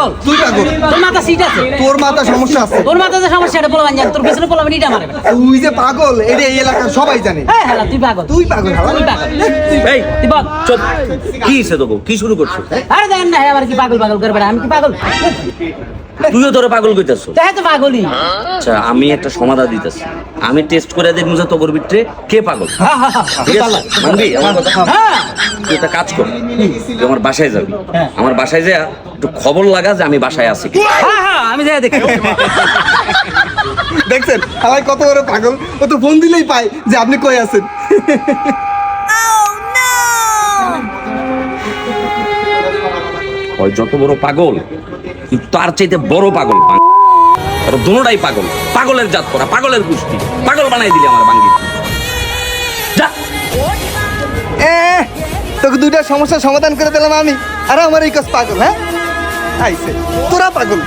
পাগল? তুই পাগল তোর মাথা সিট আছে? তোর মাথা সমস্যা আছে। তোর মাথা যে সমস্যা এটা পোলাবান জান তোর পিছনে পোলাবান ইটা মারে বেটা। তুই যে পাগল এটা এই এলাকার সবাই জানে। হ্যাঁ হ্যাঁ তুই পাগল। তুই পাগল হালা। তুই পাগল। এই তুই বল। চুপ। কি হইছে তোকে? কি শুরু করছ? আরে দেখেন না হ্যাঁ আবার কি পাগল পাগল করে বেড়া আমি কি পাগল? তুইও তোরে পাগল কইতাছ। তাই তো পাগলই। আচ্ছা আমি একটা সমাধান দিতেছি। আমি টেস্ট করে দেখব যে তোর ভিতরে কে পাগল। ঠিক মানবি? আমার কথা? হ্যাঁ। তুই একটা কাজ কর। তুই আমার বাসায় যাবি। হ্যাঁ। আমার বাসায় যা একটু খবর লাগা যে আমি বাসায় আছি। হ্যাঁ হ্যাঁ আমি যাই দেখি। দেখছেন? আমার কত বড় পাগল। ও তো ফোন দিলেই পায় যে আপনি কই আছেন? ওই যত বড় পাগল তার চাইতে বড় পাগল আর দুটাই পাগল। পাগলের জাত করা পাগলের গোষ্ঠী। পাগল বানাই দিলি আমার বাঙ্গি যা। তোকে দুইটা সমস্যার সমাধান করে দিলাম আমি। আর আমার এই কাজ পাগল হ্যাঁ? আইছে তোরা পাগল।